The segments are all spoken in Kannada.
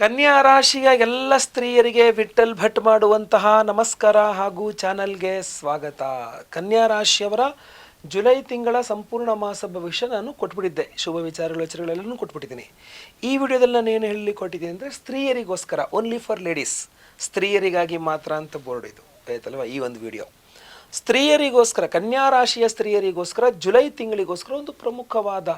ಕನ್ಯಾ ರಾಶಿಯ ಎಲ್ಲ ಸ್ತ್ರೀಯರಿಗೆ ವಿಠಲ್ ಭಟ್ ಮಾಡುವಂತಹ ನಮಸ್ಕಾರ ಹಾಗೂ ಚಾನಲ್ಗೆ ಸ್ವಾಗತ. ಕನ್ಯಾ ರಾಶಿಯವರ ಜುಲೈ ತಿಂಗಳ ಸಂಪೂರ್ಣ ಮಾಸ ಭವಿಷ್ಯ ನಾನು ಕೊಟ್ಬಿಟ್ಟಿದ್ದೆ. ಶುಭ ವಿಚಾರಗಳು ವಿಚಾರಗಳೆಲ್ಲನೂ ಕೊಟ್ಬಿಟ್ಟಿದ್ದೀನಿ. ಈ ವಿಡಿಯೋದಲ್ಲಿ ನಾನು ಏನು ಹೇಳಿ ಕೊಟ್ಟಿದ್ದೀನಿ ಅಂದರೆ ಸ್ತ್ರೀಯರಿಗೋಸ್ಕರ ಓನ್ಲಿ ಫಾರ್ ಲೇಡೀಸ್ ಸ್ತ್ರೀಯರಿಗಾಗಿ ಮಾತ್ರ ಅಂತ ಬೋರ್ಡ್ ಇದು. ಆಯ್ತಲ್ವಾ ಈ ಒಂದು ವಿಡಿಯೋ. ಸ್ತ್ರೀಯರಿಗೋಸ್ಕರ, ಕನ್ಯಾ ರಾಶಿಯ ಸ್ತ್ರೀಯರಿಗೋಸ್ಕರ, ಜುಲೈ ತಿಂಗಳಿಗೋಸ್ಕರ ಒಂದು ಪ್ರಮುಖವಾದ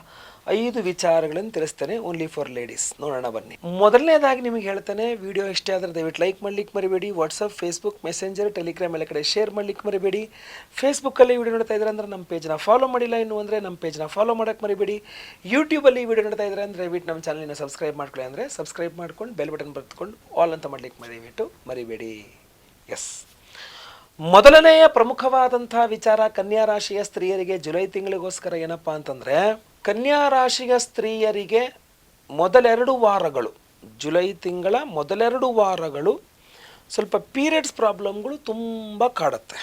ಐದು ವಿಚಾರಗಳನ್ನು ತಿಳಿಸ್ತೇನೆ ಓನ್ಲಿ ಫಾರ್ ಲೇಡೀಸ್ ನೋಡೋಣ ಬನ್ನಿ. ಮೊದಲನೇದಾಗಿ ನಿಮಗೆ ಹೇಳ್ತೇನೆ, ವಿಡಿಯೋ ಇಷ್ಟ ಆದರೆ ದಯವಿಟ್ಟು ಲೈಕ್ ಮಾಡ್ಲಿಕ್ಕೆ ಮರಿಬೇಡಿ. ವಾಟ್ಸಪ್ ಫೇಸ್ಬುಕ್ ಮೆಸೆಂಜರ್ ಟೆಲಿಗ್ರಾಮ್ ಎಲ್ಲ ಕಡೆ ಶೇರ್ ಮಾಡ್ಲಿಕ್ಕೆ ಮರಿಬೇಡಿ. ಫೇಸ್ಬುಕ್ಕಲ್ಲಿ ವಿಡಿಯೋ ನೋಡ್ತಾ ಇದ್ದಾರೆ ಅಂದರೆ ನಮ್ಮ ಪೇಜ್ನ ಫಾಲೋ ಮಾಡಿಲ್ಲ ಇನ್ನು ಅಂದರೆ ನಮ್ಮ ಪೇಜ್ನ ಫಾಲೋ ಮಾಡೋಕ್ಕೆ ಮರಿಬೇಡಿ. ಯೂಟ್ಯೂಬಲ್ಲಿ ವಿಡಿಯೋ ನೋಡ್ತಾ ಇದ್ದಾರೆ ಅಂದರೆ ದಯವಿಟ್ಟು ನಮ್ಮ ಚಾನಲಿನ ಸಬ್ಸ್ಕ್ರೈಬ್ ಮಾಡ್ಕೊಳ್ಳಿ ಅಂದರೆ ಸಬ್ಸ್ಕ್ರೈಬ್ ಮಾಡ್ಕೊಂಡು ಬೆಲ್ ಬಟನ್ ಬರೆದುಕೊಂಡು ಆಲ್ ಅಂತ ಮಾಡ್ಲಿಕ್ಕೆ ಮರಿಬಿಟ್ಟು ಮರಿಬೇಡಿ. ಎಸ್ ಮೊದಲನೆಯ ಪ್ರಮುಖವಾದಂತಹ ವಿಚಾರ ಕನ್ಯಾ ರಾಶಿಯ ಸ್ತ್ರೀಯರಿಗೆ ಜುಲೈ ತಿಂಗಳಿಗೋಸ್ಕರ ಏನಪ್ಪ ಅಂತಂದರೆ, ಕನ್ಯಾ ರಾಶಿಯ ಸ್ತ್ರೀಯರಿಗೆ ಮೊದಲೆರಡು ವಾರಗಳು, ಜುಲೈ ತಿಂಗಳ ಮೊದಲೆರಡು ವಾರಗಳು ಸ್ವಲ್ಪ ಪೀರಿಯಡ್ಸ್ ಪ್ರಾಬ್ಲಮ್ಗಳು ತುಂಬ ಕಾಡುತ್ತೆ.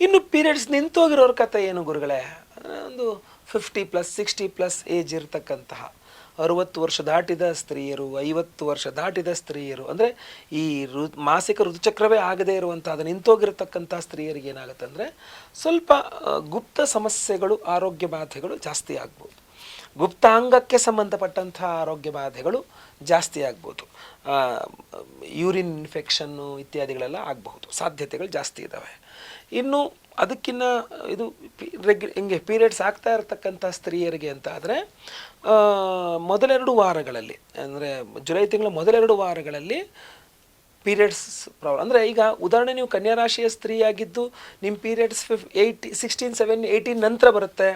ಇನ್ನು ಪೀರಿಯಡ್ಸ್ ನಿಂತೋಗಿರೋರ ಕತೆ ಏನು ಗುರುಗಳೇ? ಒಂದು fifty plus, sixty plus age ಇರತಕ್ಕಂತಹ ಅರುವತ್ತು ವರ್ಷ ದಾಟಿದ ಸ್ತ್ರೀಯರು, ಐವತ್ತು ವರ್ಷ ದಾಟಿದ ಸ್ತ್ರೀಯರು, ಅಂದರೆ ಈ ಋ, ಮಾಸಿಕ ಋತುಚಕ್ರವೇ ಆಗದೇ ಇರುವಂಥ ಅದು ನಿಂತೋಗಿರತಕ್ಕಂಥ ಸ್ತ್ರೀಯರಿಗೆ ಏನಾಗುತ್ತೆ ಅಂದರೆ ಸ್ವಲ್ಪ ಗುಪ್ತ ಸಮಸ್ಯೆಗಳು, ಆರೋಗ್ಯ ಬಾಧೆಗಳು ಜಾಸ್ತಿ ಆಗ್ಬೋದು. ಗುಪ್ತಾಂಗಕ್ಕೆ ಸಂಬಂಧಪಟ್ಟಂಥ ಆರೋಗ್ಯ ಬಾಧೆಗಳು ಜಾಸ್ತಿ ಆಗ್ಬೋದು. ಯೂರಿನ್ ಇನ್ಫೆಕ್ಷನ್ನು ಇತ್ಯಾದಿಗಳೆಲ್ಲ ಆಗಬಹುದು. ಸಾಧ್ಯತೆಗಳು ಜಾಸ್ತಿ ಇದ್ದಾವೆ ಇನ್ನು ಅದಕ್ಕಿನ್ನ ಇದು ರೆಗ್ಯು ಹಿಂಗೆ ಪೀರಿಯಡ್ಸ್ ಆಗ್ತಾ ಇರತಕ್ಕಂಥ ಸ್ತ್ರೀಯರಿಗೆ ಅಂತ ಆದರೆ ಮೊದಲೆರಡು ವಾರಗಳಲ್ಲಿ, ಅಂದರೆ ಜುಲೈ ತಿಂಗಳ ಮೊದಲೆರಡು ವಾರಗಳಲ್ಲಿ ಪೀರಿಯಡ್ಸ್ ಪ್ರಾಬ್ಲಮ್ ಅಂದರೆ ಈಗ ಉದಾಹರಣೆ ನೀವು ಕನ್ಯಾ ರಾಶಿಯ ಸ್ತ್ರೀಯಾಗಿದ್ದು ನಿಮ್ಮ periods fifteen sixteen seven eighteen ನಂತರ ಬರುತ್ತೆ.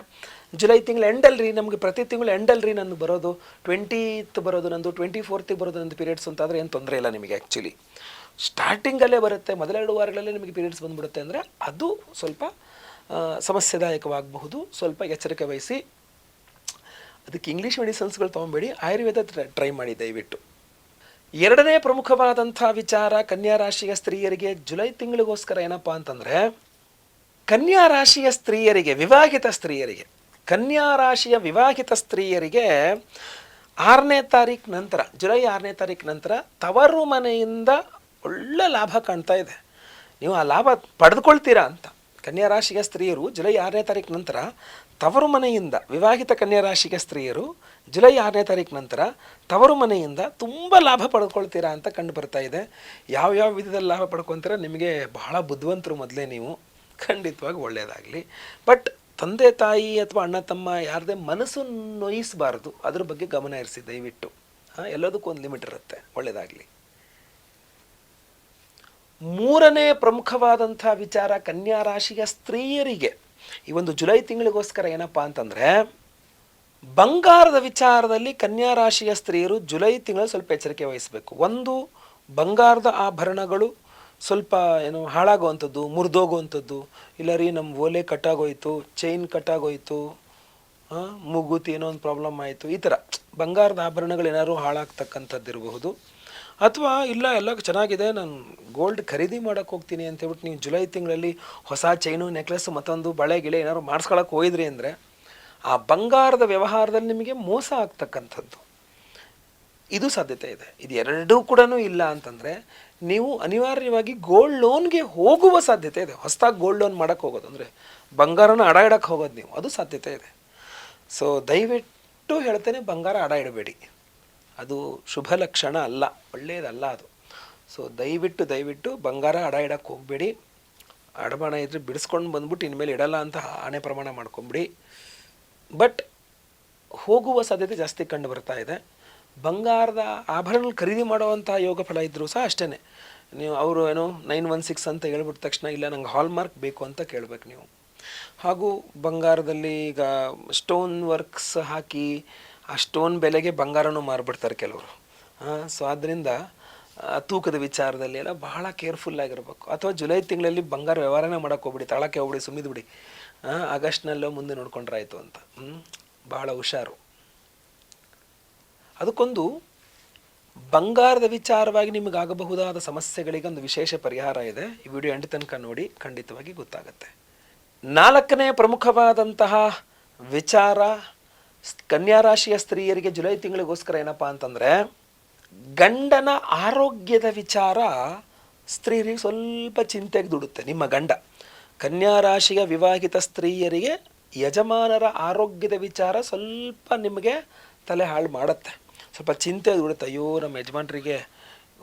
ಜುಲೈ ತಿಂಗಳ ಎಂಡಲ್ರಿ ನಮಗೆ ಪ್ರತಿ ತಿಂಗಳು ಎಂಡಲ್ರಿ ನಂದು ಬರೋದು ಟ್ವೆಂಟೀತ್ ಬರೋದು ನಂದು ಟ್ವೆಂಟಿ ಫೋರ್ತಿಗೆ ಬರೋದು ನಂದು ಪೀರಿಯಡ್ಸ್ ಅಂತಾದರೆ ಏನು ತೊಂದರೆ ಇಲ್ಲ ನಿಮಗೆ ಆ್ಯಕ್ಚುಲಿ ಸ್ಟಾರ್ಟಿಂಗಲ್ಲೇ ಬರುತ್ತೆ, ಮೊದಲೆರಡು ವಾರಗಳಲ್ಲೇ ನಿಮಗೆ ಪೀರಿಯಡ್ಸ್ ಬಂದುಬಿಡುತ್ತೆ ಅಂದರೆ ಅದು ಸ್ವಲ್ಪ ಸಮಸ್ಯೆದಾಯಕವಾಗಬಹುದು. ಸ್ವಲ್ಪ ಎಚ್ಚರಿಕೆ ವಹಿಸಿ. ಅದಕ್ಕೆ ಇಂಗ್ಲೀಷ್ ಮೆಡಿಸನ್ಸ್ಗಳು ತೊಗೊಬೇಡಿ ಆಯುರ್ವೇದ ಟ್ರೈ ಮಾಡಿ ದಯವಿಟ್ಟು. ಎರಡನೇ ಪ್ರಮುಖವಾದಂಥ ವಿಚಾರ, ಕನ್ಯಾ ರಾಶಿಯ ಸ್ತ್ರೀಯರಿಗೆ ಜುಲೈ ತಿಂಗಳಿಗೋಸ್ಕರ ಏನಪ್ಪ ಅಂತಂದರೆ, ಕನ್ಯಾ ರಾಶಿಯ ಸ್ತ್ರೀಯರಿಗೆ, ವಿವಾಹಿತ ಸ್ತ್ರೀಯರಿಗೆ, ಕನ್ಯಾ ರಾಶಿಯ ವಿವಾಹಿತ ಸ್ತ್ರೀಯರಿಗೆ ಆರನೇ ತಾರೀಕು ನಂತರ, ಜುಲೈ ಆರನೇ ತಾರೀಕು ನಂತರ ತವರು ಮನೆಯಿಂದ ಒಳ್ಳೆ ಲಾಭ ಕಾಣ್ತಾ ಇದೆ. ನೀವು ಆ ಲಾಭ ಪಡೆದುಕೊಳ್ತೀರಾ ಅಂತ. ಕನ್ಯಾ ರಾಶಿಯ ಸ್ತ್ರೀಯರು ಜುಲೈ ಆರನೇ ತಾರೀಕು ನಂತರ ತವರು ಮನೆಯಿಂದ ವಿವಾಹಿತ ಕನ್ಯಾ ರಾಶಿಗೆ ಸ್ತ್ರೀಯರು ಜುಲೈ ಆರನೇ ತಾರೀಕು ನಂತರ ತವರು ಮನೆಯಿಂದ ತುಂಬ ಲಾಭ ಪಡ್ಕೊಳ್ತೀರಾ ಅಂತ ಕಂಡು ಬರ್ತಾ ಇದೆ. ಯಾವ ವಿಧದಲ್ಲಿ ಲಾಭ ಪಡ್ಕೊತೀರಾ ನಿಮಗೆ ಬಹಳ ಬುದ್ಧಿವಂತರು ಮೊದಲೇ ನೀವು. ಖಂಡಿತವಾಗಿ ಒಳ್ಳೆಯದಾಗಲಿ. ಬಟ್ ತಂದೆ, ತಾಯಿ ಅಥವಾ ಅಣ್ಣ, ತಮ್ಮ ಯಾರದೇ ಮನಸ್ಸು ನೋಯಿಸಬಾರ್ದು. ಅದ್ರ ಬಗ್ಗೆ ಗಮನ ಇರಿಸಿ ದಯವಿಟ್ಟು. ಹಾಂ, ಎಲ್ಲದಕ್ಕೂ ಒಂದು ಲಿಮಿಟ್ ಇರುತ್ತೆ. ಒಳ್ಳೆಯದಾಗಲಿ. ಮೂರನೇ ಪ್ರಮುಖವಾದಂಥ ವಿಚಾರ ಕನ್ಯಾ ರಾಶಿಯ ಸ್ತ್ರೀಯರಿಗೆ. ಈ ಒಂದು ಜುಲೈ ತಿಂಗಳಿಗೋಸ್ಕರ ಏನಪ್ಪ ಅಂತಂದರೆ, ಬಂಗಾರದ ವಿಚಾರದಲ್ಲಿ ಕನ್ಯಾ ರಾಶಿಯ ಸ್ತ್ರೀಯರು ಜುಲೈ ತಿಂಗಳು ಸ್ವಲ್ಪ ಎಚ್ಚರಿಕೆ ವಹಿಸಬೇಕು. ಒಂದು, ಬಂಗಾರದ ಆಭರಣಗಳು ಸ್ವಲ್ಪ ಏನು ಹಾಳಾಗುವಂಥದ್ದು, ಮುರಿದೋಗುವಂಥದ್ದು. ಇಲ್ಲ ರೀ ನಮ್ಮ ಓಲೆ ಕಟ್ಟಾಗೋಯ್ತು, ಚೈನ್ ಕಟ್ಟಾಗೋಯ್ತು ಮೂಗುತಿ ಏನೋ ಒಂದು ಪ್ರಾಬ್ಲಮ್ ಆಯಿತು, ಈ ಥರ. ಬಂಗಾರದ ಆಭರಣಗಳು ಏನಾದ್ರು ಹಾಳಾಗ್ತಕ್ಕಂಥದ್ದು ಇರಬಹುದು ಅಥವಾ ಇಲ್ಲ, ಎಲ್ಲ ಚೆನ್ನಾಗಿದೆ, ನಾನು ಗೋಲ್ಡ್ ಖರೀದಿ ಮಾಡೋಕ್ಕೆ ಹೋಗ್ತೀನಿ ಅಂತ ಹೇಳ್ಬಿಟ್ಟು ನೀವು ಜುಲೈ ತಿಂಗಳಲ್ಲಿ ಹೊಸ ಚೈನು ನೆಕ್ಲೆಸ್ ಮತ್ತೊಂದು ಬಳೆ, ಗಿಳೆ ಏನಾದ್ರು ಮಾಡಿಸ್ಕೊಳಕ್ಕೆ ಹೋಯಿದ್ರಿ ಅಂದರೆ, ಆ ಬಂಗಾರದ ವ್ಯವಹಾರದಲ್ಲಿ ನಿಮಗೆ ಮೋಸ ಆಗ್ತಕ್ಕಂಥದ್ದು. ಇದು ಸಾಧ್ಯತೆ ಇದೆ. ಇದು ಎರಡೂ ಕೂಡ ಇಲ್ಲ ಅಂತಂದರೆ, ನೀವು ಅನಿವಾರ್ಯವಾಗಿ ಗೋಲ್ಡ್ ಲೋನ್ಗೆ ಹೋಗುವ ಸಾಧ್ಯತೆ ಇದೆ. ಹೊಸದಾಗಿ ಗೋಲ್ಡ್ ಲೋನ್ ಮಾಡೋಕ್ಕೆ ಹೋಗೋದು ಅಂದರೆ, ಬಂಗಾರನ ಅಡ ಇಡಕ್ಕೆ ಹೋಗೋದು ನೀವು. ಅದು ಸಾಧ್ಯತೆ ಇದೆ. ಸೊ ದಯವಿಟ್ಟು ಹೇಳ್ತೇನೆ, ಬಂಗಾರ ಅಡ ಇಡಬೇಡಿ. ಅದು ಶುಭ ಲಕ್ಷಣ ಅಲ್ಲ ಒಳ್ಳೆಯದಲ್ಲ ಅದು. ಸೊ ದಯವಿಟ್ಟು ದಯವಿಟ್ಟು ಬಂಗಾರ ಅಡ ಇಡಕ್ಕೆ ಹೋಗಬೇಡಿ. ಅಡಮಾನ ಇದ್ರೆ ಬಿಡಿಸ್ಕೊಂಡು ಬಂದ್ಬಿಟ್ಟು ಇನ್ಮೇಲೆ ಇಡಲ್ಲ ಅಂತ ಆಣೆ ಪ್ರಮಾಣ ಮಾಡ್ಕೊಂಬಿಡಿ. ಬಟ್ ಹೋಗುವ ಸಾಧ್ಯತೆ ಜಾಸ್ತಿ ಕಂಡು ಬರ್ತಾ ಇದೆ. ಬಂಗಾರದ ಆಭರಣ ಖರೀದಿ ಮಾಡುವಂಥ ಯೋಗ ಫಲ ಇದ್ದರೂ ಸಹ ಅಷ್ಟೇ ನೀವು ಅವರು ಏನೋ ನೈನ್ ಒನ್ ಸಿಕ್ಸ್ ಅಂತ ಹೇಳ್ಬಿಟ್ಟ ತಕ್ಷಣ ಇಲ್ಲ, ನಂಗೆ ಹಾಲ್ಮಾರ್ಕ್ ಬೇಕು ಅಂತ ಕೇಳಬೇಕು ನೀವು. ಹಾಗೂ ಬಂಗಾರದಲ್ಲಿ ಈಗ ಸ್ಟೋನ್ ವರ್ಕ್ಸ್ ಹಾಕಿ ಸ್ಟೋನ್ ಬೆಲೆಗೆ ಬಂಗಾರನೂ ಮಾರ್ಬಿಡ್ತಾರೆ ಕೆಲವರು. ಸೊ ಆದ್ದರಿಂದ ತೂಕದ ವಿಚಾರದಲ್ಲಿ ಎಲ್ಲ ಬಹಳ ಕೇರ್ಫುಲ್ ಆಗಿರಬೇಕು. ಅಥವಾ ಜುಲೈ ತಿಂಗಳಲ್ಲಿ ಬಂಗಾರ ವ್ಯವಹಾರನೇ ಮಾಡೋಕೆ ಹೋಗ್ಬಿಡಿ, ತಳಕ್ಕೆ ಹೋಗ್ಬಿಡಿ, ಸುಮ್ಮಿದ್ ಬಿಡಿ. ಆಗಸ್ಟ್ನಲ್ಲೋ ಮುಂದೆ ನೋಡ್ಕೊಂಡ್ರಾಯ್ತು ಅಂತ? ಬಹಳ ಹುಷಾರು. ಅದಕ್ಕೊಂದು, ಬಂಗಾರದ ವಿಚಾರವಾಗಿ ನಿಮಗಾಗಬಹುದಾದ ಸಮಸ್ಯೆಗಳಿಗೆ ಒಂದು ವಿಶೇಷ ಪರಿಹಾರ ಇದೆ. ಈ ವಿಡಿಯೋ ಎಂಟು ತನಕ ನೋಡಿ, ಖಂಡಿತವಾಗಿ ಗೊತ್ತಾಗುತ್ತೆ. ನಾಲ್ಕನೇ ಪ್ರಮುಖವಾದಂತಹ ವಿಚಾರ ಕನ್ಯಾ ರಾಶಿಯ ಸ್ತ್ರೀಯರಿಗೆ ಜುಲೈ ತಿಂಗಳಿಗೋಸ್ಕರ ಏನಪ್ಪ ಅಂತಂದರೆ, ಗಂಡನ ಆರೋಗ್ಯದ ವಿಚಾರ ಸ್ತ್ರೀಯರಿಗೆ ಸ್ವಲ್ಪ ಚಿಂತೆಗೆ ದುಡುತ್ತೆ, ನಿಮ್ಮ ಗಂಡ. ಕನ್ಯಾ ರಾಶಿಯ ವಿವಾಹಿತ ಸ್ತ್ರೀಯರಿಗೆ ಯಜಮಾನರ ಆರೋಗ್ಯದ ವಿಚಾರ ಸ್ವಲ್ಪ ನಿಮಗೆ ತಲೆ ಹಾಳು ಮಾಡುತ್ತೆ. ಸ್ವಲ್ಪ ಚಿಂತೆ ದುಡುತ್ತೆ, ಅಯ್ಯೋ, ನಮ್ಮ ಯಜಮಾನ್ರಿಗೆ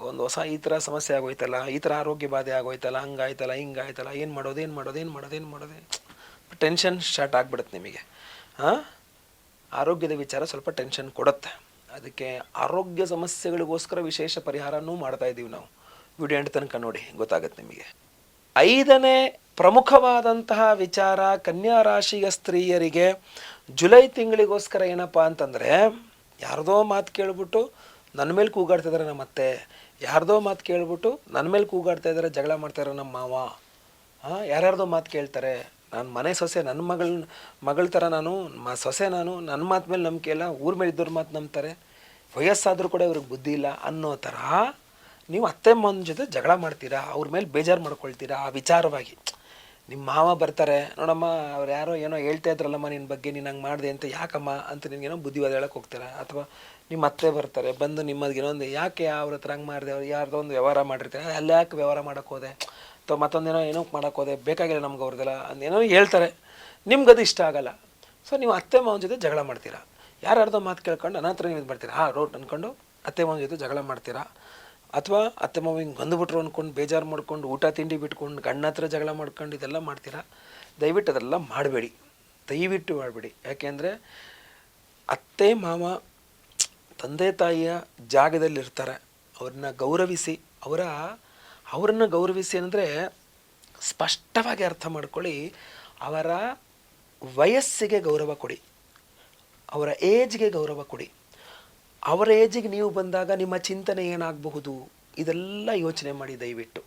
ಒಂದು ಹೊಸ ಈ ಥರ ಸಮಸ್ಯೆ ಆಗೋಯ್ತಲ್ಲ, ಈ ಥರ ಆರೋಗ್ಯ ಬಾಧೆ ಆಗೋಯ್ತಲ್ಲ, ಹಂಗಾಯ್ತಲ್ಲ, ಹಿಂಗಾಯ್ತಲ್ಲ, ಏನು ಮಾಡೋದು ಏನು ಮಾಡೋದು ಏನು ಮಾಡೋದು ಏನು ಮಾಡೋದು ಟೆನ್ಷನ್ ಸ್ಟಾರ್ಟ್ ಆಗಿಬಿಡುತ್ತೆ ನಿಮಗೆ. ಹಾಂ ಆರೋಗ್ಯದ ವಿಚಾರ ಸ್ವಲ್ಪ ಟೆನ್ಷನ್ ಕೊಡುತ್ತೆ. ಅದಕ್ಕೆ ಆರೋಗ್ಯ ಸಮಸ್ಯೆಗಳಿಗೋಸ್ಕರ ವಿಶೇಷ ಪರಿಹಾರನೂ ಮಾಡ್ತಾ ಇದ್ದೀವಿ ನಾವು. ವಿಡಿಯೋ ಎಂಡ್ ತನಕ ನೋಡಿ, ಗೊತ್ತಾಗುತ್ತೆ ನಿಮಗೆ. ಐದನೇ ಪ್ರಮುಖವಾದಂತಹ ವಿಚಾರ, ಕನ್ಯಾ ರಾಶಿಯ ಸ್ತ್ರೀಯರಿಗೆ ಜುಲೈ ತಿಂಗಳಿಗೋಸ್ಕರ ಏನಪ್ಪ ಅಂತಂದರೆ, ಯಾರ್ದೋ ಮಾತು ಕೇಳ್ಬಿಟ್ಟು ನನ್ನ ಮೇಲೆ ಕೂಗಾಡ್ತಿದ್ದಾರೆ ನಮ್ಮ ಅತ್ತೆ. ಯಾರ್ದೋ ಮಾತು ಕೇಳ್ಬಿಟ್ಟು ನನ್ನ ಮೇಲೆ ಕೂಗಾಡ್ತಾ ಇದ್ದಾರೆ ಜಗಳ ಮಾಡ್ತಾರೆ ನಮ್ಮ ಮಾವ. ಹಾಂ ಯಾರ್ಯಾರ್ದೋ ಮಾತು ಕೇಳ್ತಾರೆ. ನಾನು ಮನೆ ಸೊಸೆ ನನ್ನ ಮಗಳ ಮಗಳ ಥರ ನಾನು, ಮ, ಸೊಸೆ ನಾನು ನನ್ನ ಮಾತು ಮೇಲೆ ನಂಬಿಕೆ ಇಲ್ಲ, ಊರ ಮೇಲೆ ಇದ್ದವ್ರ ಮಾತು ನಂಬ್ತಾರೆ. ವಯಸ್ಸಾದರೂ ಕೂಡ ಇವ್ರಿಗೆ ಬುದ್ಧಿ ಇಲ್ಲ ಅನ್ನೋ ಥರ ನೀವು ಅತ್ತೆ ಮನ ಜೊತೆ ಜಗಳ ಮಾಡ್ತೀರಾ, ಅವ್ರ ಮೇಲೆ ಬೇಜಾರು ಮಾಡ್ಕೊಳ್ತೀರಾ ಆ ವಿಚಾರವಾಗಿ. ನಿಮ್ಮ ಮಾವ ಬರ್ತಾರೆ, ನೋಡಮ್ಮ, ಅವ್ರು ಯಾರೋ ಏನೋ ಹೇಳ್ತಾ ಇದ್ರಲ್ಲಮ್ಮ ನಿನ್ನ ಬಗ್ಗೆ, ನೀನು ಹಂಗೆ ಮಾಡಿದೆ ಅಂತ ಯಾಕಮ್ಮ ಅಂತ ನಿನಗೇನೋ ಬುದ್ಧಿವಾದ ಹೇಳಕ್ಕೆ ಹೋಗ್ತಾರೆ? ಅಥವಾ ನಿಮ್ಮ ಅತ್ತೆ ಬರ್ತಾರೆ, ಬಂದು ನಿಮ್ಮದು ಒಂದು ಯಾಕೆ ಅವ್ರ ಹತ್ರ ಹಂಗೆ ಮಾಡಿದೆ, ಅವ್ರು ಯಾರ್ದೋ ಒಂದು ವ್ಯವಹಾರ ಮಾಡಿರ್ತಾರೆ? ಅಲ್ಲಿ ಯಾಕೆ ವ್ಯವಹಾರ ಮಾಡೋಕೆ ಹೋದೆ? ಅಥವಾ ಮತ್ತೊಂದೇನೋ ಏನೋ ಮಾಡೋಕೆ ಹೋದೆ, ಬೇಕಾಗಿಲ್ಲ ನಮ್ಗೆ ಅವ್ರದ್ದೆಲ್ಲ ಅಂದೇನೋ ಹೇಳ್ತಾರೆ. ನಿಮ್ಗದು ಇಷ್ಟ ಆಗಲ್ಲ. ಸೊ ನೀವು ಅತ್ತೆ ಮಾವನ ಜೊತೆ ಜಗಳ ಮಾಡ್ತೀರಾ? ಯಾರ್ಯಾರ್ದೋ ಮಾತು ಕೇಳ್ಕೊಂಡು ಅನಂತರ ನೀವು ಇದು ಮಾಡ್ತೀರಾ? ಹಾಂ ರೋಟ್ ಅಂದ್ಕೊಂಡು ಅತ್ತೆ ಮಾವನ ಜೊತೆ ಜಗಳ ಮಾಡ್ತೀರಾ? ಅಥವಾ ಅತ್ತೆ ಮಾವ ಬಂದುಬಿಟ್ರು ಅಂದ್ಕೊಂಡು ಬೇಜಾರು ಮಾಡ್ಕೊಂಡು ಊಟ ತಿಂಡಿ ಬಿಟ್ಕೊಂಡು ಗಂಡ ಹತ್ರ ಜಗಳ ಮಾಡ್ಕೊಂಡು ಇದೆಲ್ಲ ಮಾಡ್ತೀರಾ? ದಯವಿಟ್ಟು ಅದೆಲ್ಲ ಮಾಡಬೇಡಿ. ದಯವಿಟ್ಟು ಮಾಡಬೇಡಿ. ಯಾಕೆಂದರೆ ಅತ್ತೆ ಮಾವ ತಂದೆ ತಾಯಿಯ ಜಾಗದಲ್ಲಿರ್ತಾರೆ. ಅವ್ರನ್ನ ಗೌರವಿಸಿ, ಅವರ ಅವರನ್ನು ಗೌರವಿಸಿ ಅಂದರೆ ಸ್ಪಷ್ಟವಾಗಿ ಅರ್ಥ ಮಾಡ್ಕೊಳ್ಳಿ, ಅವರ ವಯಸ್ಸಿಗೆ ಗೌರವ ಕೊಡಿ, ಅವರ ಏಜ್ಗೆ ಗೌರವ ಕೊಡಿ. ಅವರ ಏಜಿಗೆ ನೀವು ಬಂದಾಗ ನಿಮ್ಮ ಚಿಂತನೆ ಏನಾಗಬಹುದು? ಇದೆಲ್ಲ ಯೋಚನೆ ಮಾಡಿ ದಯವಿಟ್ಟು.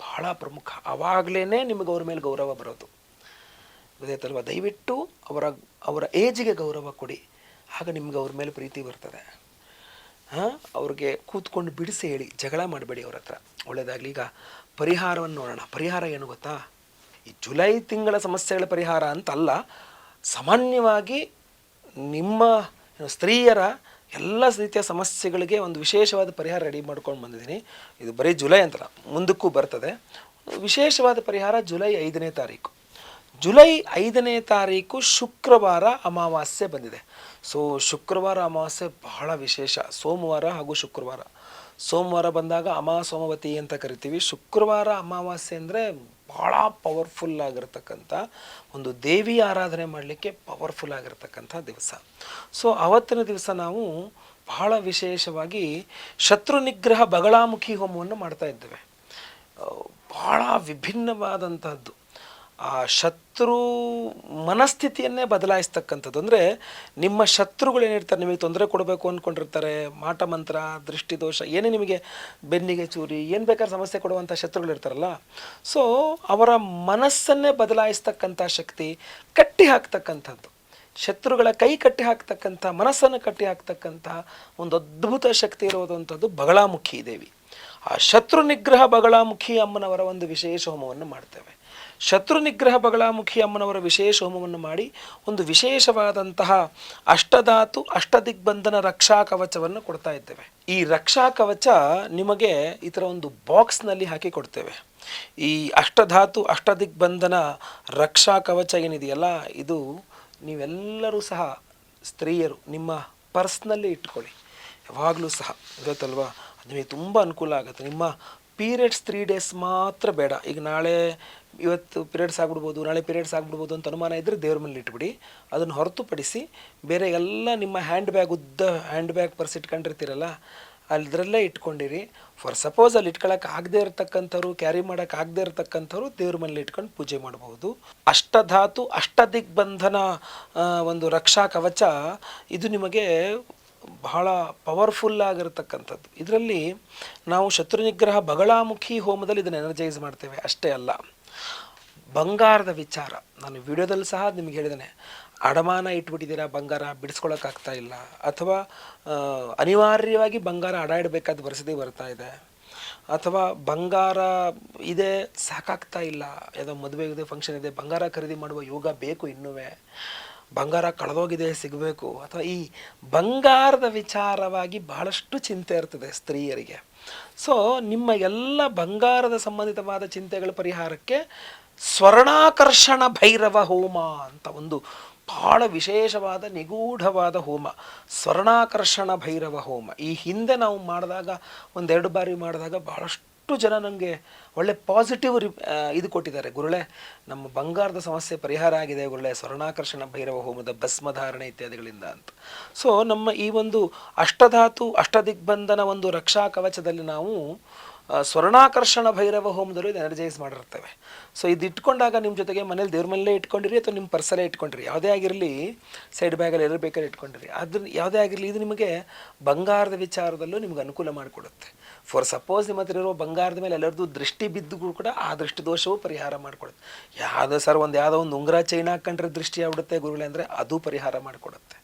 ಬಹಳ ಪ್ರಮುಖ. ಆವಾಗಲೇ ನಿಮಗೆ ಅವ್ರ ಮೇಲೆ ಗೌರವ ಬರೋದು. ಗೊತ್ತಾಯ್ತಲ್ವ ದಯವಿಟ್ಟು ಅವರ ಅವರ ಏಜಿಗೆ ಗೌರವ ಕೊಡಿ. ಆಗ ನಿಮ್ಗೆ ಅವ್ರ ಮೇಲೆ ಪ್ರೀತಿ ಬರ್ತದೆ. ಹಾಂ? ಅವ್ರಿಗೆ ಕೂತ್ಕೊಂಡು ಬಿಡಿಸಿ ಹೇಳಿ, ಜಗಳ ಮಾಡಬೇಡಿ ಅವ್ರ ಹತ್ರ. ಒಳ್ಳೆಯದಾಗಲಿ ಈಗ ಪರಿಹಾರವನ್ನು ನೋಡೋಣ. ಪರಿಹಾರ ಏನು ಗೊತ್ತಾ? ಈ ಜುಲೈ ತಿಂಗಳ ಸಮಸ್ಯೆಗಳ ಪರಿಹಾರ ಅಂತಲ್ಲ, ಸಾಮಾನ್ಯವಾಗಿ ನಿಮ್ಮ ಸ್ತ್ರೀಯರ ಎಲ್ಲ ರೀತಿಯ ಸಮಸ್ಯೆಗಳಿಗೆ ಒಂದು ವಿಶೇಷವಾದ ಪರಿಹಾರ ರೆಡಿ ಮಾಡ್ಕೊಂಡು ಬಂದಿದ್ದೀನಿ. ಇದು ಬರೀ ಜುಲೈ ಅಂತಲ್ಲ, ಮುಂದಕ್ಕೂ ಬರ್ತದೆ. ವಿಶೇಷವಾದ ಪರಿಹಾರ ಜುಲೈ ಐದನೇ ತಾರೀಕು. ಜುಲೈ ಐದನೇ ತಾರೀಕು ಶುಕ್ರವಾರ ಅಮಾವಾಸ್ಯೆ ಬಂದಿದೆ. ಸೊ, ಶುಕ್ರವಾರ ಅಮಾವಾಸ್ಯೆ ಬಹಳ ವಿಶೇಷ. ಸೋಮವಾರ ಹಾಗೂ ಶುಕ್ರವಾರ. ಸೋಮವಾರ ಬಂದಾಗ ಅಮಾ ಸೋಮವತಿ ಅಂತ ಕರಿತೀವಿ. ಶುಕ್ರವಾರ ಅಮಾವಾಸ್ಯೆ ಅಂದರೆ ಭಾಳ ಪವರ್ಫುಲ್ ಆಗಿರ್ತಕ್ಕಂಥ ಒಂದು ದೇವಿ ಆರಾಧನೆ ಮಾಡಲಿಕ್ಕೆ ಪವರ್ಫುಲ್ ಆಗಿರ್ತಕ್ಕಂಥ ದಿವಸ. ಸೊ, ಅವತ್ತಿನ ದಿವಸ ನಾವು ಬಹಳ ವಿಶೇಷವಾಗಿ ಶತ್ರು ನಿಗ್ರಹ ಬಗಳಾಮುಖಿ ಹೋಮವನ್ನು ಮಾಡ್ತಾ ಇದ್ದೇವೆ. ಬಹಳ ವಿಭಿನ್ನವಾದಂತಹದ್ದು. ಆ ಶತ್ರು ಮನಸ್ಥಿತಿಯನ್ನೇ ಬದಲಾಯಿಸ್ತಕ್ಕಂಥದ್ದು. ಅಂದರೆ ನಿಮ್ಮ ಶತ್ರುಗಳು ಏನಿರ್ತಾರೆ, ನಿಮಗೆ ತೊಂದರೆ ಕೊಡಬೇಕು ಅಂದ್ಕೊಂಡಿರ್ತಾರೆ ಮಾಟ ಮಂತ್ರ ದೃಷ್ಟಿದೋಷ ಏನೇ ನಿಮಗೆ ಬೆನ್ನಿಗೆ ಚೂರಿ, ಏನು ಬೇಕಾದ್ರೆ ಸಮಸ್ಯೆ ಕೊಡುವಂಥ ಶತ್ರುಗಳು ಇರ್ತಾರಲ್ಲ. ಸೊ ಅವರ ಮನಸ್ಸನ್ನೇ ಬದಲಾಯಿಸ್ತಕ್ಕಂಥ ಶಕ್ತಿ ಕಟ್ಟಿ ಹಾಕ್ತಕ್ಕಂಥದ್ದು. ಶತ್ರುಗಳ ಕೈ ಕಟ್ಟಿ ಹಾಕ್ತಕ್ಕಂಥ, ಮನಸ್ಸನ್ನು ಕಟ್ಟಿ ಹಾಕ್ತಕ್ಕಂಥ ಒಂದು ಅದ್ಭುತ ಶಕ್ತಿ ಇರುವುದಂಥದ್ದು ಬಗಳಾಮುಖಿ ದೇವಿ. ಆ ಶತ್ರು ನಿಗ್ರಹ ಬಗಳಾಮುಖಿ ಅಮ್ಮನವರ ಒಂದು ವಿಶೇಷ ಹೋಮವನ್ನು ಮಾಡ್ತೇವೆ. ಶತ್ರು ನಿಗ್ರಹ ಬಗಳಾಮುಖಿ ಅಮ್ಮನವರ ವಿಶೇಷ ಹೋಮವನ್ನು ಮಾಡಿ ಒಂದು ವಿಶೇಷವಾದಂತಹ ಅಷ್ಟಧಾತು, ಅಷ್ಟದಿಗ್ಬಂಧನ ರಕ್ಷಾ ಕವಚವನ್ನು ಕೊಡ್ತಾ ಇದ್ದೇವೆ. ಈ ರಕ್ಷಾ ಕವಚ ನಿಮಗೆ ಈ ಥರ ಒಂದು ಬಾಕ್ಸ್ನಲ್ಲಿ ಹಾಕಿ ಕೊಡ್ತೇವೆ. ಈ ಅಷ್ಟಧಾತು, ಅಷ್ಟದಿಗ್ಬಂಧನ ರಕ್ಷಾ ಕವಚ ಏನಿದೆಯಲ್ಲ, ಇದು ನೀವೆಲ್ಲರೂ ಸಹ ಸ್ತ್ರೀಯರು ನಿಮ್ಮ ಪರ್ಸ್ನಲ್ಲಿ ಇಟ್ಕೊಳ್ಳಿ. ಯಾವಾಗಲೂ ಸಹ, ಗೊತ್ತಲ್ವಾ? ನಿಮಗೆ ತುಂಬ ಅನುಕೂಲ ಆಗುತ್ತೆ. ನಿಮ್ಮ ಪೀರಿಯಡ್ಸ್ ತ್ರೀ ಡೇಸ್ ಮಾತ್ರ ಬೇಡ. ಈಗ ನಾಳೆ ಇವತ್ತು ಪೀರಿಯಡ್ಸ್ ಆಗ್ಬಿಡ್ಬೋದು, ನಾಳೆ ಪೀರಿಯಡ್ಸ್ ಆಗ್ಬಿಡ್ಬೋದು ಅಂತ ಅನುಮಾನ ಇದ್ದರೆ ದೇವ್ರ ಮೇಲೆ ಇಟ್ಬಿಡಿ. ಅದನ್ನು ಹೊರತುಪಡಿಸಿ ಬೇರೆ ಎಲ್ಲ ನಿಮ್ಮ ಹ್ಯಾಂಡ್ ಬ್ಯಾಗ್ ಉದ್ದ ಹ್ಯಾಂಡ್ ಬ್ಯಾಗ್ ಪರ್ಸ್ ಇಟ್ಕೊಂಡಿರ್ತೀರಲ್ಲ, ಅದರಲ್ಲೇ ಇಟ್ಕೊಂಡಿರಿ. ಫಾರ್ ಸಪೋಸ್ ಅಲ್ಲಿ ಇಟ್ಕೊಳಕ್ಕೆ ಆಗದೆ ಇರತಕ್ಕಂಥವ್ರು ಕ್ಯಾರಿ ಮಾಡೋಕೆ ಆಗದೆ ಇರತಕ್ಕಂಥವ್ರು ದೇವ್ರ ಮನೇಲಿ ಇಟ್ಕೊಂಡು ಪೂಜೆ ಮಾಡಬಹುದು ಅಷ್ಟಧಾತು ಅಷ್ಟದಿಗ್ಬಂಧನ ಬಂಧನ ಒಂದು ರಕ್ಷಾ ಕವಚ ಇದು ನಿಮಗೆ ಬಹಳ ಪವರ್ಫುಲ್ ಆಗಿರತಕ್ಕಂಥದ್ದು. ಇದರಲ್ಲಿ ನಾವು ಶತ್ರು ನಿಗ್ರಹ ಬಗಳಾಮುಖಿ ಹೋಮದಲ್ಲಿ ಇದನ್ನು ಎನರ್ಜೈಸ್ ಮಾಡ್ತೇವೆ. ಅಷ್ಟೇ ಅಲ್ಲ, ಬಂಗಾರದ ವಿಚಾರ. ನಾನು ವಿಡಿಯೋದಲ್ಲಿ ಸಹ ನಿಮಗೆ ಹೇಳಿದ್ದೇನೆ, ಅಡಮಾನ ಇಟ್ಬಿಟ್ಟಿದ್ದೀರಾ ಬಂಗಾರ ಬಿಡಿಸ್ಕೊಳಕ್ಕಾಗ್ತಾ ಇಲ್ಲ, ಅಥವಾ ಅನಿವಾರ್ಯವಾಗಿ ಬಂಗಾರ ಅಡ ಇಡಬೇಕಾದ ಪರಿಸ್ಥಿತಿ ಬರ್ತಾ ಇದೆ, ಅಥವಾ ಬಂಗಾರ ಇದೆ, ಸಾಕಾಗ್ತಾ ಇಲ್ಲ, ಯಾವುದೋ ಮದುವೆ ಇದೆ ಫಂಕ್ಷನ್ ಇದೆ, ಬಂಗಾರ ಖರೀದಿ ಮಾಡುವ ಯೋಗ ಬೇಕು ಇನ್ನೂ ಬಂಗಾರ ಕಳೆದೋಗಿದೆ, ಸಿಗಬೇಕು. ಅಥವಾ ಈ ಬಂಗಾರದ ವಿಚಾರವಾಗಿ ಬಹಳಷ್ಟು ಚಿಂತೆ ಇರ್ತದೆ ಸ್ತ್ರೀಯರಿಗೆ. ಸೊ ನಿಮ್ಮ ಎಲ್ಲ ಬಂಗಾರದ ಸಂಬಂಧಿತವಾದ ಚಿಂತೆಗಳ ಪರಿಹಾರಕ್ಕೆ ಸ್ವರ್ಣಾಕರ್ಷಣ ಭೈರವ ಹೋಮ ಅಂತ ಒಂದು ಬಹಳ ವಿಶೇಷವಾದ, ನಿಗೂಢವಾದ ಹೋಮ. ಸ್ವರ್ಣಾಕರ್ಷಣ ಭೈರವ ಹೋಮ. ಈ ಹಿಂದೆ ನಾವು ಮಾಡಿದಾಗ, ಒಂದೆರಡು ಬಾರಿ ಮಾಡಿದಾಗ ಬಹಳಷ್ಟು ಜನ ನನಗೆ ಒಳ್ಳೆ ಪಾಸಿಟಿವ್ ರಿ ಇದು ಕೊಟ್ಟಿದ್ದಾರೆ. ಗುರುಳೆ, ನಮ್ಮ ಬಂಗಾರದ ಸಮಸ್ಯೆ ಪರಿಹಾರ ಆಗಿದೆ ಗುರುಳೆ. ಸ್ವರ್ಣಾಕರ್ಷಣ ಭೈರವ ಹೋಮದ ಭಸ್ಮಧಾರಣೆ ಇತ್ಯಾದಿಗಳಿಂದ ಅಂತ. ಸೊ ನಮ್ಮ ಈ ಒಂದು ಅಷ್ಟಧಾತು, ಅಷ್ಟದಿಗ್ಬಂಧನ ಒಂದು ರಕ್ಷಾ ಕವಚದಲ್ಲಿ ನಾವು ಸ್ವರ್ಣಾಕರ್ಷಣ ಭೈರವ ಹೋಮದಲ್ಲೂ ಇದು ಎನರ್ಜೈಸ್ ಮಾಡಿರ್ತೇವೆ ಸೊ ಇದು ಇಟ್ಕೊಂಡಾಗ ನಿಮ್ಮ ಜೊತೆಗೆ ಮನೇಲಿ ದೇವ್ರ ಮನೇಲೇ ಇಟ್ಕೊಂಡಿರಿ ಅಥವಾ ನಿಮ್ಮ ಪರ್ಸಲ್ಲೇ ಇಟ್ಕೊಂಡಿರಿ? ಯಾವುದೇ ಆಗಿರಲಿ ಸೈಡ್ ಬ್ಯಾಗಲ್ಲಿ ಎಲ್ಲರೂ ಬೇಕಾದ್ರೆ ಇಟ್ಕೊಂಡಿರಿ. ಅದ್ರ ಯಾವುದೇ ಆಗಿರಲಿ, ಇದು ನಿಮಗೆ ಬಂಗಾರದ ವಿಚಾರದಲ್ಲೂ ನಿಮ್ಗೆ ಅನುಕೂಲ ಮಾಡಿಕೊಡುತ್ತೆ. ಫಾರ್ ಸಪೋಸ್ ನಿಮ್ಮ ಹತ್ರ ಇರೋ ಬಂಗಾರದ ಮೇಲೆ ಎಲ್ಲರದ್ದು ದೃಷ್ಟಿ ಬಿದ್ದು ಕೂಡ ಆ ದೃಷ್ಟಿ ದೋಷವು ಪರಿಹಾರ ಮಾಡಿಕೊಡುತ್ತೆ. ಯಾವುದೋ ಸರ್ ಒಂದು ಯಾವುದೋ ಒಂದು ಉಂಗುರ ಚೈನ್ ಹಾಕೊಂಡ್ರೆ ದೃಷ್ಟಿ ಆಗ್ಬಿಡುತ್ತೆ ಗುರುಗಳೇ ಅಂದರೆ ಅದು ಪರಿಹಾರ ಮಾಡಿಕೊಡುತ್ತೆ.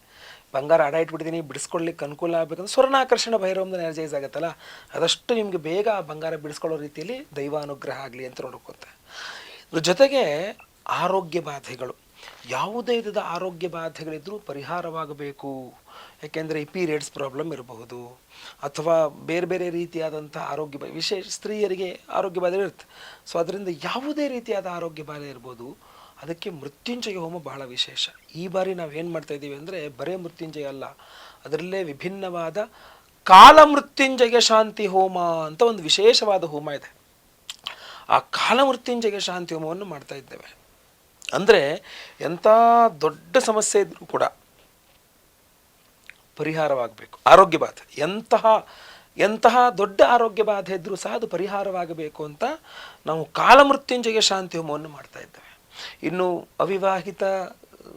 ಬಂಗಾರ ಅಡ ಇಟ್ಬಿಟ್ಟಿದ್ದೀನಿ ಬಿಡಿಸ್ಕೊಳ್ಳಿಕ್ಕೆ ಅನುಕೂಲ ಆಗಬೇಕಂದ್ರೆ ಸ್ವರ್ಣಾಕರ್ಷಣ ಭೈರವಂದ ಎನರ್ಜೈಸ್ ಆಗುತ್ತಲ್ಲ? ಅದಷ್ಟು ನಿಮಗೆ ಬೇಗ ಆ ಬಂಗಾರ ಬಿಡಿಸ್ಕೊಳ್ಳೋ ರೀತಿಯಲ್ಲಿ ದೈವ ಅನುಗ್ರಹ ಆಗಲಿ ಅಂತ ನೋಡ್ಕೊತೆ. ಇದ್ರ ಜೊತೆಗೆ ಆರೋಗ್ಯ ಬಾಧೆಗಳು. ಯಾವುದೇ ವಿಧದ ಆರೋಗ್ಯ ಬಾಧೆಗಳಿದ್ರೂ ಪರಿಹಾರವಾಗಬೇಕು. ಯಾಕೆಂದರೆ ಈ ಪೀರಿಯಡ್ಸ್ ಪ್ರಾಬ್ಲಮ್ ಇರಬಹುದು ಅಥವಾ ಬೇರೆ ಬೇರೆ ರೀತಿಯಾದಂಥ ಆರೋಗ್ಯ ವಿಶೇಷ ಸ್ತ್ರೀಯರಿಗೆ ಆರೋಗ್ಯ ಬಾಧೆ ಇರುತ್ತೆ. ಸೊ ಅದರಿಂದ ಯಾವುದೇ ರೀತಿಯಾದ ಆರೋಗ್ಯ ಬಾಧೆ ಇರ್ಬೋದು ಅದಕ್ಕೆ ಮೃತ್ಯುಂಜಯ ಹೋಮ ಬಹಳ ವಿಶೇಷ. ಈ ಬಾರಿ ನಾವು ಏನು ಮಾಡ್ತಾ ಇದ್ದೀವಿ ಅಂದರೆ ಬರೇ ಮೃತ್ಯುಂಜಯ ಅಲ್ಲ. ಅದರಲ್ಲೇ ವಿಭಿನ್ನವಾದ ಕಾಲ ಮೃತ್ಯುಂಜಯ ಶಾಂತಿ ಹೋಮ ಅಂತ ಒಂದು ವಿಶೇಷವಾದ ಹೋಮ ಇದೆ. ಆ ಕಾಲ ಮೃತ್ಯುಂಜಯ ಶಾಂತಿ ಹೋಮವನ್ನು ಮಾಡ್ತಾ ಇದ್ದೇವೆ. ಅಂದರೆ ಎಂಥ ದೊಡ್ಡ ಸಮಸ್ಯೆ ಇದ್ದರೂ ಕೂಡ ಪರಿಹಾರವಾಗಬೇಕು. ಆರೋಗ್ಯ ಬಾಧೆ ಎಂತಹ ಎಂತಹ ದೊಡ್ಡ ಆರೋಗ್ಯ ಬಾಧೆ ಇದ್ದರೂ ಸಹ ಅದು ಪರಿಹಾರವಾಗಬೇಕು ಅಂತ ನಾವು ಕಾಲಮೃತ್ಯುಂಜಯ ಶಾಂತಿ ಹೋಮವನ್ನು ಮಾಡ್ತಾ ಇದ್ದೇವೆ. ಇನ್ನು ಅವಿವಾಹಿತ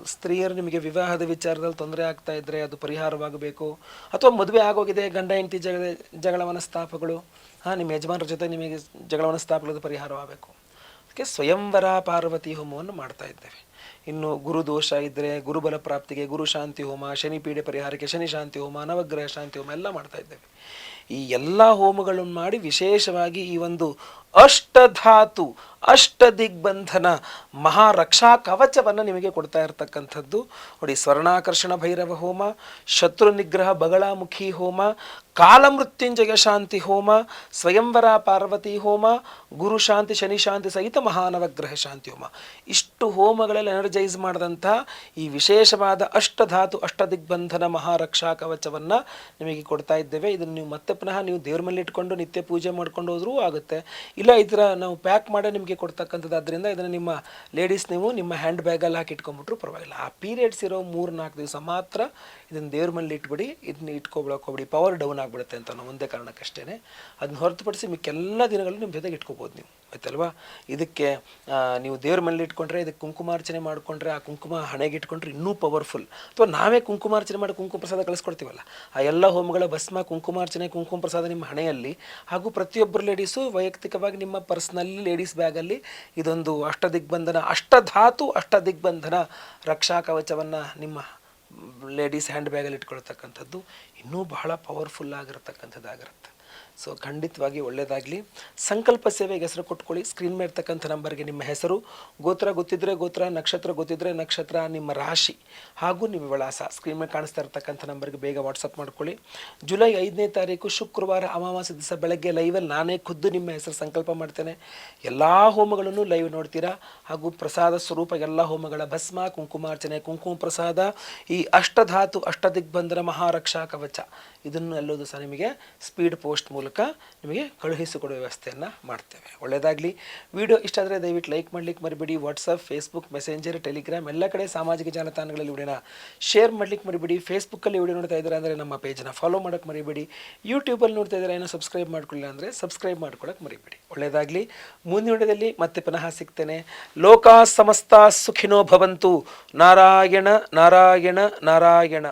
ಸ್ತ್ರೀಯರು ನಿಮಗೆ ವಿವಾಹದ ವಿಚಾರದಲ್ಲಿ ತೊಂದರೆ ಆಗ್ತಾ ಇದ್ದರೆ ಅದು ಪರಿಹಾರವಾಗಬೇಕು. ಅಥವಾ ಮದುವೆ ಆಗೋಗಿದೆ, ಗಂಡ, ಹೆಂಡತಿ ಜಗಳ ಜಗಳ ಮನಸ್ತಾಪಗಳು ಹಾಂ, ನಿಮ್ಮ ಯಜಮಾನರ ಜೊತೆ ನಿಮಗೆ ಜಗಳ ಮನಸ್ತಾಪಗಳದ್ದು ಪರಿಹಾರವಾಗಬೇಕು. ಅದಕ್ಕೆ ಸ್ವಯಂವರ ಪಾರ್ವತಿ ಹೋಮವನ್ನು ಮಾಡ್ತಾ ಇದ್ದೇವೆ. ಇನ್ನು ಗುರು ದೋಷ ಇದ್ರೆ ಗುರುಬಲ ಪ್ರಾಪ್ತಿಗೆ ಗುರು ಶಾಂತಿ ಹೋಮ ಶನಿ ಪೀಡೆ ಪರಿಹಾರಕ್ಕೆ ಶನಿ ಶಾಂತಿ ಹೋಮ, ನವಗ್ರಹ ಶಾಂತಿ ಹೋಮ ಎಲ್ಲ ಮಾಡ್ತಾ ಇದ್ದೇವೆ. ಈ ಎಲ್ಲ ಹೋಮಗಳನ್ನು ಮಾಡಿ ವಿಶೇಷವಾಗಿ ಈ ಒಂದು ಅಷ್ಟಧಾತು ಅಷ್ಟ ದಿಗ್ಬಂಧನ ಮಹಾರಕ್ಷಾ ಕವಚವನ್ನು ನಿಮಗೆ ಕೊಡ್ತಾ ಇರತಕ್ಕಂಥದ್ದು. ನೋಡಿ, ಸ್ವರ್ಣಾಕರ್ಷಣ ಭೈರವ ಹೋಮ ಶತ್ರು ನಿಗ್ರಹ ಬಗಳಾಮುಖಿ ಹೋಮ, ಕಾಲಮೃತ್ಯುಂಜಯ ಶಾಂತಿ ಹೋಮ, ಸ್ವಯಂವರ ಪಾರ್ವತಿ ಹೋಮ, ಗುರು ಶಾಂತಿ, ಶನಿ ಶಾಂತಿ ಸಹಿತ ಮಹಾನವಗ್ರಹ ಶಾಂತಿ ಹೋಮ. ಇಷ್ಟು ಹೋಮಗಳಲ್ಲಿ ಎನರ್ಜೈಸ್ ಮಾಡಿದಂಥ ಈ ವಿಶೇಷವಾದ ಅಷ್ಟಧಾತು, ಅಷ್ಟದಿಗ್ಬಂಧನ ಮಹಾರಕ್ಷಾ ಕವಚವನ್ನು ನಿಮಗೆ ಕೊಡ್ತಾ ಇದ್ದೇವೆ. ಇದನ್ನು ನೀವು ಮತ್ತೆ ಪುನಃ ನೀವು ದೇವ್ರ ಮೇಲೆ ಇಟ್ಕೊಂಡು ನಿತ್ಯ ಪೂಜೆ ಮಾಡ್ಕೊಂಡು ಹೋದ್ರೂ ಆಗುತ್ತೆ. ಇಲ್ಲ, ಈ ಥರ ನಾವು ಪ್ಯಾಕ್ ಮಾಡೇ ನಿಮಗೆ ಕೊಡ್ತಕ್ಕಂಥದ್ದು ಆದ್ದರಿಂದ ಇದನ್ನು ನಿಮ್ಮ ಲೇಡೀಸ್ ನೀವು ನಿಮ್ಮ ಹ್ಯಾಂಡ್ ಬ್ಯಾಗಲ್ಲಿ ಹಾಕಿ ಇಟ್ಕೊಂಡ್ಬಿಟ್ರು ಪರವಾಗಿಲ್ಲ. ಆ ಪೀರಿಯಡ್ಸ್ ಇರೋ ಮೂರು ನಾಲ್ಕು ದಿವಸ ಮಾತ್ರ ಇದನ್ನು ದೇವ್ರ ಮನೇಲಿ ಇಟ್ಬಿಡಿ, ಇದನ್ನ ಇಟ್ಕೊಬಿಡಕ್ಕೆ ಹೋಗ್ಬಿಡಿ ಪವರ್ ಡೌನ್ ಆಗಿಬಿಡುತ್ತೆ ಅಂತ ಅನ್ನೋ ಒಂದೇ ಕಾರಣಕ್ಕಷ್ಟೇ ಅದನ್ನ ಹೊರತುಪಡಿಸಿ ಮಿಕ್ಕೆಲ್ಲ ದಿನಗಳಲ್ಲಿ ನಿಮ್ಮ ಜೊತೆಗೆ ಇಟ್ಕೋಬೋದು ನೀವು, ಆಯ್ತಲ್ವಾ? ಇದಕ್ಕೆ ನೀವು ದೇವ್ರ ಮನೇಲಿ ಇಟ್ಕೊಂಡ್ರೆ ಇದಕ್ಕೆ ಕುಂಕುಮಾರ್ಚನೆ ಮಾಡಿಕೊಂಡ್ರೆ ಆ ಕುಂಕುಮ ಹಣೆಗೆ ಇಟ್ಕೊಂಡ್ರೆ ಇನ್ನೂ ಪವರ್ಫುಲ್ ಅಥವಾ ನಾವೇ ಕುಂಕುಮಾರ್ಚನೆ ಮಾಡಿ ಕುಂಕುಮ ಪ್ರಸಾದ ಕಳಿಸ್ಕೊಡ್ತೀವಲ್ಲ, ಆ ಎಲ್ಲ ಹೋಮಗಳ ಭಸ್ಮ, ಕುಂಕುಮಾರ್ಚನೆ, ಕುಂಕುಮ ಪ್ರಸಾದ ನಿಮ್ಮ ಹಣೆಯಲ್ಲಿ. ಹಾಗೂ ಪ್ರತಿಯೊಬ್ಬರು ಲೇಡೀಸು ವೈಯಕ್ತಿಕವಾಗಿ ನಿಮ್ಮ ಪರ್ಸ್ನಲ್ಲಿ ಲೇಡೀಸ್ ಬ್ಯಾಗಲ್ಲಿ ಇದೊಂದು ಅಷ್ಟ ಅಷ್ಟದಿಗ್ಬಂಧನ, ಅಷ್ಟಧಾತು ಅಷ್ಟದಿಗ್ಬಂಧನ ರಕ್ಷಾ ಕವಚವನ್ನು ನಿಮ್ಮ ಲೇಡೀಸ್ ಹ್ಯಾಂಡ್ ಬ್ಯಾಗಲ್ಲಿ ಇಟ್ಕೊಳ್ತಕ್ಕಂಥದ್ದು ಇನ್ನೂ ಬಹಳ ಪವರ್ಫುಲ್ ಆಗಿರತಕ್ಕಂಥದ್ದಾಗಿರುತ್ತೆ. ಸೊ ಖಂಡಿತವಾಗಿ ಒಳ್ಳೆಯದಾಗಲಿ ಸಂಕಲ್ಪ ಸೇವೆಗೆ ಹೆಸರು ಕೊಟ್ಕೊಳ್ಳಿ. ಸ್ಕ್ರೀನ್ ಮೇಲೆ ಇರ್ತಕ್ಕಂಥ ನಂಬರ್ಗೆ ನಿಮ್ಮ ಹೆಸರು. ಗೋತ್ರ ಗೊತ್ತಿದ್ರೆ ಗೋತ್ರ, ನಕ್ಷತ್ರ ಗೊತ್ತಿದ್ರೆ ನಕ್ಷತ್ರ, ನಿಮ್ಮ ರಾಶಿ ಹಾಗೂ ನಿಮ್ಮ ವಿಳಾಸ. ಸ್ಕ್ರೀನ್ ಮೇಲೆ ಕಾಣಿಸ್ತಾ ಇರ್ತಕ್ಕಂಥ ನಂಬರ್ಗೆ ಬೇಗ ವಾಟ್ಸಪ್ ಮಾಡ್ಕೊಳ್ಳಿ. ಜುಲೈ ಐದನೇ ತಾರೀಕು, ಶುಕ್ರವಾರ, ಅಮಾವಾಸ್ಯ ದಿವಸ ಬೆಳಗ್ಗೆ ಲೈವಲ್ಲಿ ನಾನೇ ಖುದ್ದು ನಿಮ್ಮ ಹೆಸರು ಸಂಕಲ್ಪ ಮಾಡ್ತೇನೆ. ಎಲ್ಲ ಹೋಮಗಳನ್ನು ಲೈವ್ ನೋಡ್ತೀರಾ? ಹಾಗೂ ಪ್ರಸಾದ ಸ್ವರೂಪ ಎಲ್ಲ ಹೋಮಗಳ ಭಸ್ಮ, ಕುಂಕುಮಾರ್ಚನೆ, ಕುಂಕುಮ ಪ್ರಸಾದ, ಈ ಅಷ್ಟಧಾತು, ಅಷ್ಟದಿಗ್ಬಂಧನ ಮಹಾರಕ್ಷಾ ಕವಚ. ಇದನ್ನು ಎಲ್ಲೋದು ಸಹ ನಿಮಗೆ ಸ್ಪೀಡ್ ಪೋಸ್ಟ್ ಮೂಲಕ ನಿಮಗೆ ಕಳುಹಿಸಿಕೊಡುವ ವ್ಯವಸ್ಥೆಯನ್ನು ಮಾಡ್ತೇವೆ. ಒಳ್ಳೆಯದಾಗಲಿ. ವಿಡಿಯೋ ಇಷ್ಟ ಆದರೆ ದಯವಿಟ್ಟು ಲೈಕ್ ಮಾಡ್ಲಿಕ್ಕೆ ಮರಿಬೇಡಿ. ವಾಟ್ಸಪ್ ಫೇಸ್ಬುಕ್ ಮೆಸೆಂಜರ್ ಟೆಲಿಗ್ರಾಮ್ ಎಲ್ಲ ಕಡೆ ಸಾಮಾಜಿಕ ಜಾಲತಾಣಗಳಲ್ಲಿ ವಿಡಿಯೋನ ಶೇರ್ ಮಾಡ್ಲಿಕ್ಕೆ ಮರಿಬೇಡಿ. ಫೇಸ್ಬುಕ್ಕಲ್ಲಿ ವಿಡಿಯೋ ನೋಡ್ತಾ ಇದ್ದಾರೆ ಅಂದರೆ ನಮ್ಮ ಪೇಜನ್ನ ಫಾಲೋ ಮಾಡೋಕ್ಕೆ ಮರಿಬೇಡಿ. ಯೂಟ್ಯೂಬಲ್ಲಿ ನೋಡ್ತಾ ಇದ್ದಾರೆ ಏನೋ ಸಬ್ಸ್ಕ್ರೈಬ್ ಮಾಡ್ಕೊಳ್ಳಿಲ್ಲ ಅಂದರೆ ಸಬ್ಸ್ಕ್ರೈಬ್ ಮಾಡ್ಕೊಳ್ಳೋಕೆ ಮರಿಬೇಡಿ. ಒಳ್ಳೆಯದಾಗಲಿ. ಮುಂದಿನ ವಿಡಿಯೋದಲ್ಲಿ ಮತ್ತೆ ಪುನಃ ಸಿಗ್ತೇನೆ. ಲೋಕ ಸಮಸ್ತ ಸುಖಿನೋ ಭವಂತು. ನಾರಾಯಣ ನಾರಾಯಣ ನಾರಾಯಣ.